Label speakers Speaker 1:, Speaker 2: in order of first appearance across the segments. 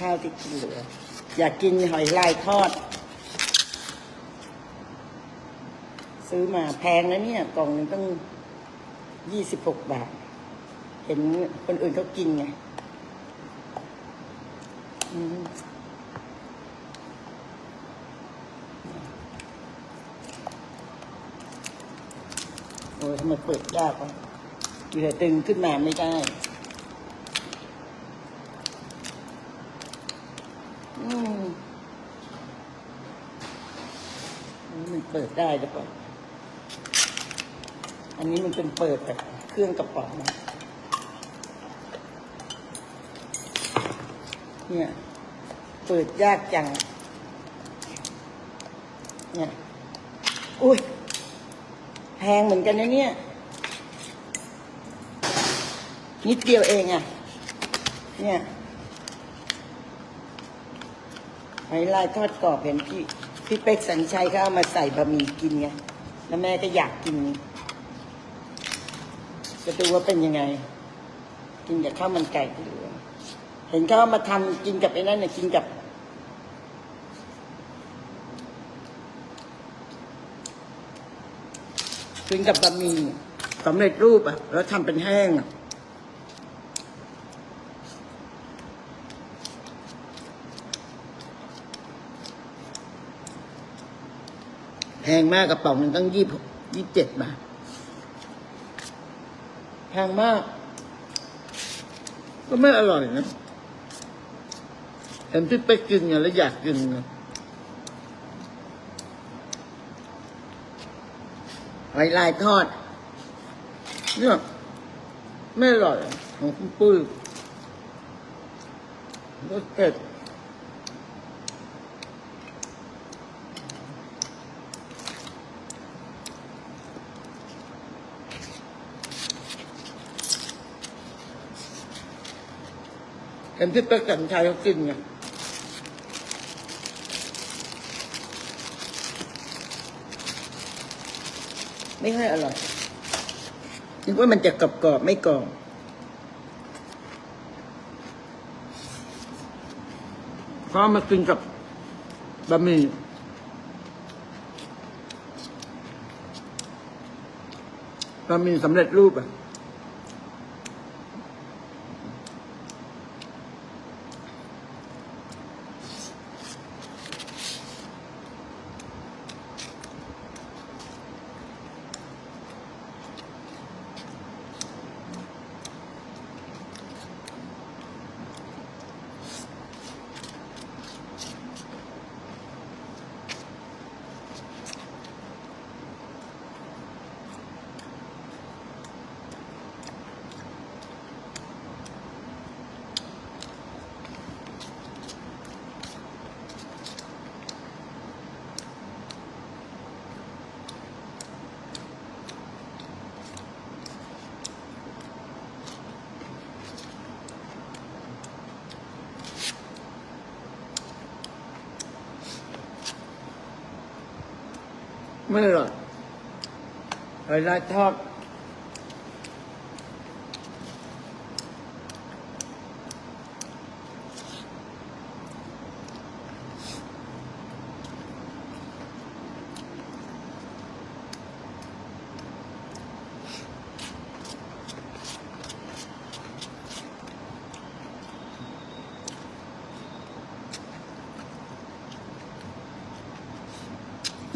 Speaker 1: ข้าวที่กินเหลือ อยากกินหอยลายทอด ซื้อมาแพงนะเนี่ย กล่องหนึงต้องยี่สิบหกบาท เห็นคนอื่นเขากินไงอืมโอ้ยทำไมเปิดยากวะอยู่แต่ตึงขึ้นมาไม่ได้ อืมมันเปิ ดได้หรือเปล่า อันนี้มันเป็นเปิดแบบเครื่องกระป๋องนะเนี่ย เปิดยากจัง เนี่ย อุ้ย แพงเหมือนกันนะเนี่ย นิดเดียวเองอะ่ะ เนี่ยหอยลายทอดกรอบเห็นพี่ พี่เป๊กสัญชัยเขาเอามาใส่บะหมี่กินไง แล้วแม่ก็อยากกิน จะดูว่าเป็นยังไง กินกับข้าวมันไก่ที่เหลือเห็นเขาเอามาทำกินกับไอ้นั่นเนี่ยกินกับ กินกับบะหมี่สำเร็จรูปอะ แล้วทำเป็นแห้งอะ แพงมากกระป๋องหนึงตั้งยี่ยี่เจ็ดบาท แพงมาก ก็ไม่อร่อยนะเห็นพี่ไปกินไงแล้วอยากกินไงหอยลายทอด เนี่ยไม่อร่อยของคุณปุ้ยรสเผ็ด เห็นที่เป็กสัญชัยเขากินไงไม่ให้อร่อยนึกว่ามันจะกรอบๆไม่กรอบพอมากินกับบะหมี่บะหมี่สำเร็จรูปอะ ไม่อร่อยไอยลายทอด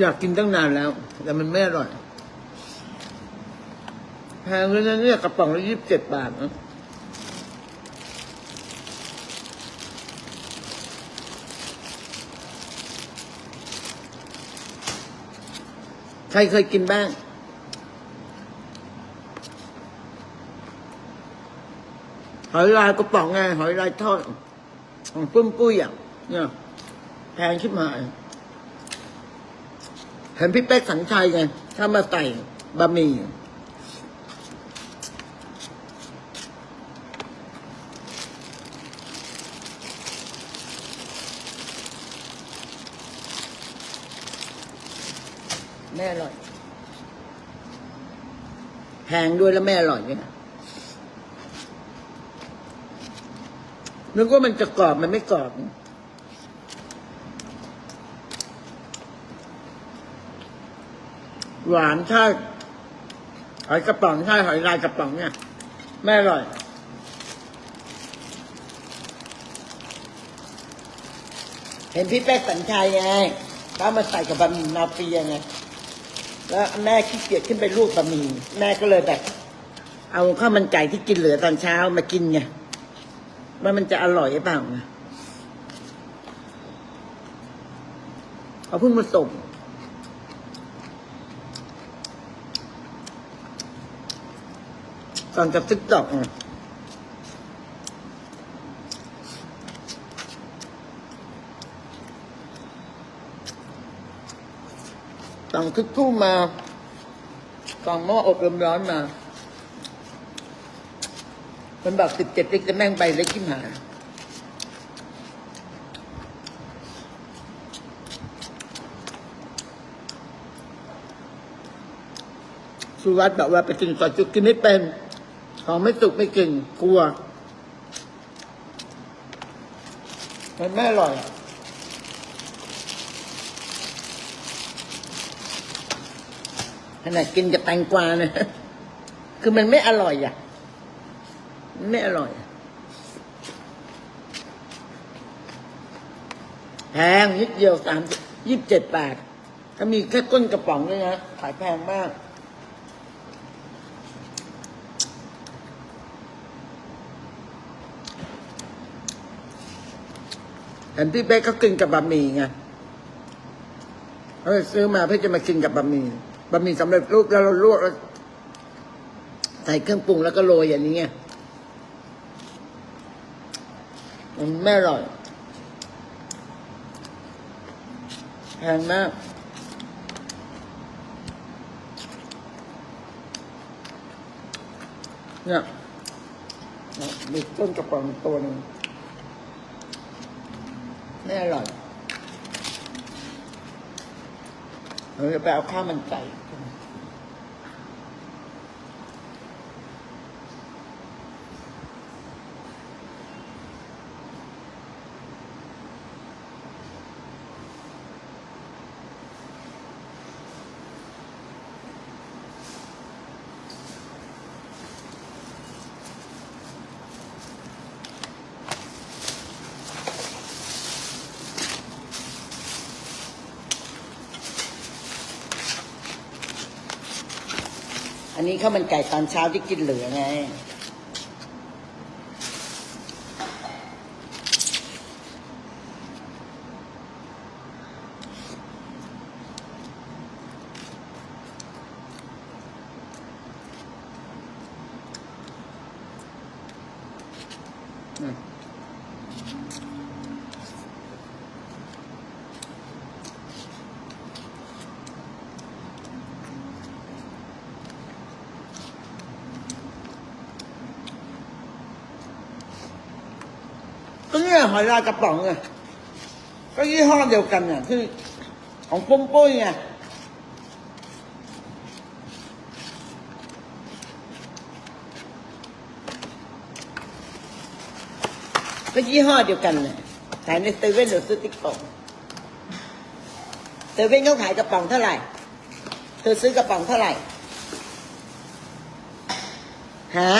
Speaker 1: อยากกินตั้งนานแล้ว แต่มันไม่อร่อย แพงเลยนะเนี่ยกระป๋องละยี่สิบเจ็ดบาทนะใครเคยกินบ้าง หอยลายกระป๋องไง หอยลายทอดของปุ้มปุ้ยอะเนี่ยแพงขึ้นมา ห็นพี่เป๊กสัญชัยไงถ้ามาใส่บะหมี่แม่อร่อย แพงด้วยแล้วแม่อร่อยเนี่ยนึกว่ามันจะกรอบมันไม่กรอบ หวานใช่หอยกระป๋องใช่หอยลายกระป๋องเนี่ยแม่อร่อย เห็นพี่เป๊กสัญชัยไงเขามาใส่กับบะหมี่มาเฟียไงแล้วแม่ขี้เกียจขึ้นไปรูดบะหมี่แม่ก็เลยแบบ เอาข้าวมันไก่ที่กินเหลือตอนเช้ามากินไงว่ามันจะอร่อยหรือเปล่าไงเขาเพิ่งมาส่ง ก่อนจะติ๊กตอกไงสั่งทุกทู่มาสั่งหม้ออบลมร้อนมา มันบอกสิบเจ็ดเล็กจะแม่งไปเล็กขึ้นหาสุวัสด์บอกว่าไปกินซอยจุกกินไม่เป็น ของไม่สุกไม่กินกลัวมันไม่อร่อยขนาดกินกับแตงกวาเนี่ยคือมันไม่อร่อยอะ ไม่อร่อยแพงนิดเดียวสามยี่สิบเจ็ดบาทถ้ามีแค่ก้นกระป๋องเลยนะ ขายแพงมาก นพี่เป๊กเขากินกับบะหมี่ไงเขาเลยซื้อมาเพื่อจะมากินกับบะหมี่บะหมี่สำเร็จรูปแล้วเราลวกแล้วใส่เครื่องปรุงแล้วก็โรยอย่างนี้ไงมันไม่อร่อยแพงมากเนี่ยเนี่ยมีต้นกระป๋องตัวหนึ่ง ไม่อร่อยเราจะไปเอาข้าวมันไก่ นอันนี้ข้าวมันไก่ตอนเช้าที่กินเหลือไง อืม เนี่ยหอยลายกระป๋องไงก็ยี่ห้อเดียวกันเนี่ยที่ของปุ้มปุ้ยไงก็ยี่ห้อเดียวกันเนี่ยขายในเซเว่นหรือซื้อติ๊กต็อกเซเว่นเขาขายกระป๋องเท่าไหร่ เธอซื้อกระป๋องเท่าไหร่ฮะ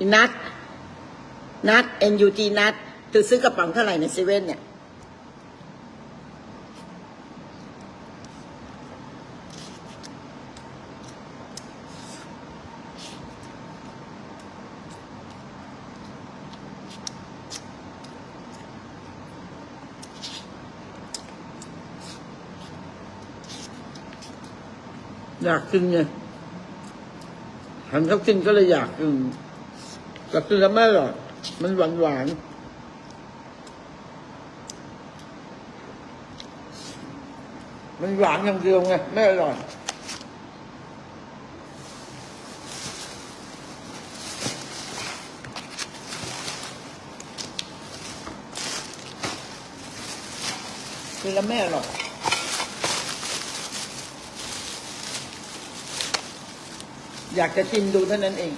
Speaker 1: อีนัท นัด NUT นัดเธอซื้อกระป๋องเท่าไหร่ในเซเว่นเนี่ย อยากกินไงหันเขากินก็เลยอยากกินแต่กินแล้วไม่อร่อย มันหวานหวานมันหวานอย่างเดียวไงไม่อร่อยกินแล้วไม่อร่อยอยากจะชิมดูเท่านั้นเอง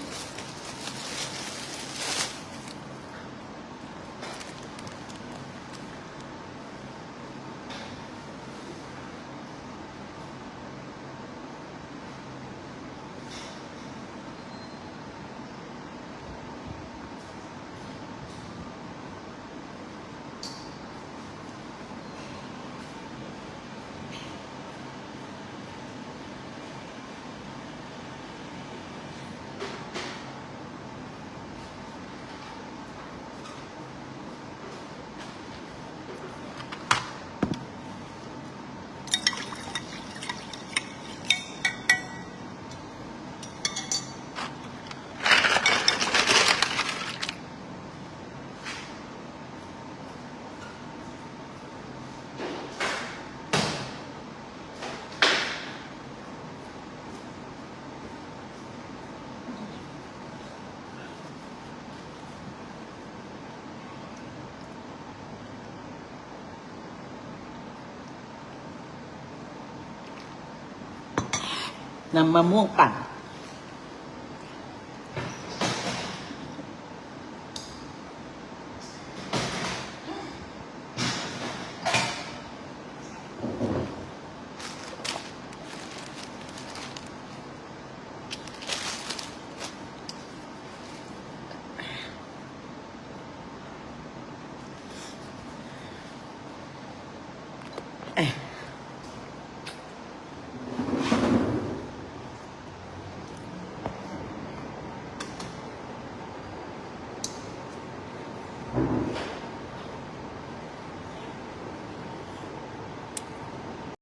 Speaker 1: นำมะม่วงปั่น Yeah.